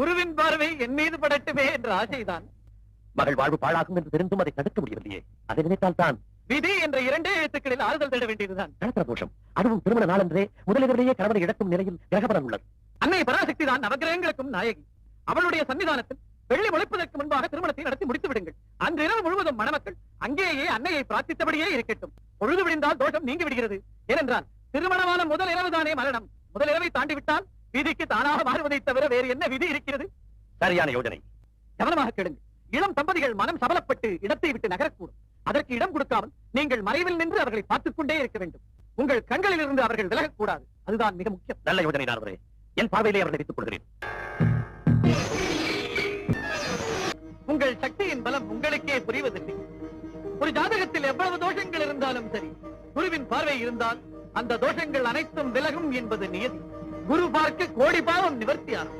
குருவின் பார்வை என் மீது படட்டுமே என்ற ஆசைதான். மகள் வாழ்வு பாழாகும் என்று தெரிந்தும் அதை தடுக்க முடியவில்லையே. அதை நினைத்தால் தான் விதி என்ற இரண்டே எழுத்துக்களில் ஆறுதல் தேட வேண்டியதுதான். கலத்திர தோஷம் அதுவும் திருமண நாளன்றே முதலிலேயே கணவனை இழக்கும் நிலையில் கிரகபலம் உள்ளது. அன்னை பராசக்தி தான் நவகிரகங்களுக்கும் நாயகி. அவளுடைய சன்னிதானத்தில் வெள்ளி முளைப்பதற்கு முன்பாக திருமணத்தை நடத்தி முடித்து விடுங்கள். அன்று இரவு முழுவதும் மணமக்கள் அங்கேயே அன்னையை பிரார்த்தித்தபடியே இருக்கட்டும். பொழுது விடிந்தால் தோஷம் நீங்கி விடுகிறது. ஏனென்றால் திருமணமான முதல் இரவுதானே மரணம். முதல் இரவை தாண்டி விட்டால் விதிக்கு தானாக மாறுவதை தவிர வேறு என்ன விதி இருக்கிறது? சரியான யோஜனை. கவனமாக கேளுங்கள். இளம் தம்பதிகள் மனம் சபலப்பட்டு இடத்தை விட்டு நகரக்கூடும். அதற்கு இடம் கொடுக்காமல் நீங்கள் மறைவில் நின்று அவர்களை பார்த்துக் கொண்டே இருக்க வேண்டும். உங்கள் கண்களில் இருந்து அவர்கள் விலகக்கூடாது. அதுதான் மிக முக்கியம். நல்ல யோஜனை நாரதரே. என் பார்வையிலே அவர்களை வைத்துக் கொள்கிறேன். உங்கள் சக்தியின் பலம் உங்களுக்கே புரிவதில்லை. ஒரு ஜாதகத்தில் எவ்வளவு தோஷங்கள் இருந்தாலும் சரி குருவின் பார்வை இருந்தால் அந்த தோஷங்கள் அனைத்தும் விலகும் என்பது நியதி. குரு பார்க்க கோடி பாவம் நிவர்த்தியாகும்